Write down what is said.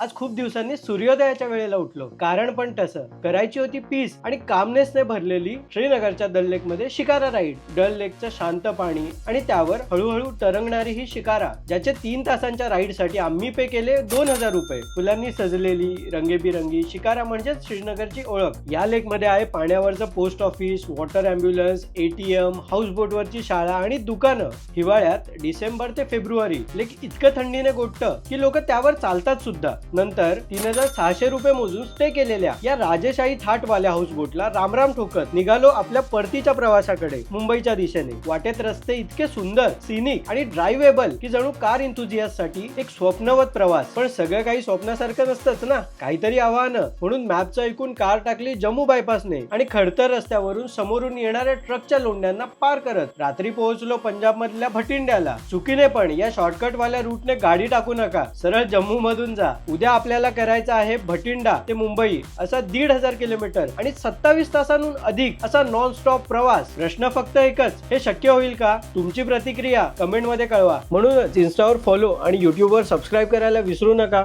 आज खूप दिवसांनी सूर्योदयाच्या वेळेला उठलो. कारण पण तसं करायची होती पीस आणि कामनेसने भरलेली श्रीनगरच्या दल लेकमध्ये शिकारा राईड. डल लेकचं शांत पाणी आणि त्यावर हळूहळू तरंगणारी ही शिकारा ज्याचे तीन तासांच्या राईडसाठी आम्ही पे केले दोन हजार रुपये. फुलांनी सजलेली रंगेबिरंगी शिकारा म्हणजेच श्रीनगरची ओळख. या लेकमध्ये आहे पाण्यावरचं post office water ambulance ATM house बोटवरची शाळा आणि दुकानं. हिवाळ्यात डिसेंबर ते फेब्रुवारी लेक इतकं थंडीने गोठतं की लोक त्यावर चालतात सुद्धा. नंतर तीन हजार सहाशे रुपये मोजून स्टे केलेल्या या राजेशाही थाटवाल्या हाऊस बोटला रामराम ठोकत निघालो आपल्या परतीच्या प्रवासाकडे. मुंबईच्या दिशेने. वाटेत रस्ते इतके सुंदर सिनिक आणि ड्रायव्हेबल की जणू कार इंथुझियाससाठी एक स्वप्नवत प्रवास. पण सगळं काही स्वप्नासारखं नसतंच ना? काहीतरी आव्हानं. म्हणून मॅपचं ऐकून कार टाकली जम्मू बायपासने आणि खडतर रस्त्यावरून समोरून येणाऱ्या ट्रकच्या लोंढ्यांना पार करत रात्री पोहोचलो पंजाब मधल्या भटिंड्याला. चुकीने पण या शॉर्टकट वाल्या रूटने गाडी टाकू नका. सरळ जम्मू मधून जा. उद्या उद्या आपल्याला करायचं आहे भटिंडा ते मुंबई असा दीड हजार किलोमीटर आणि सत्तावीस तासांहून अधिक असा नॉन स्टॉप प्रवास. प्रश्न फक्त एकच हे शक्य होईल का? तुमची प्रतिक्रिया कमेंटमध्ये कळवा. म्हणूनच इन्स्टावर फॉलो आणि युट्यूबवर सबस्क्राईब करायला विसरू नका.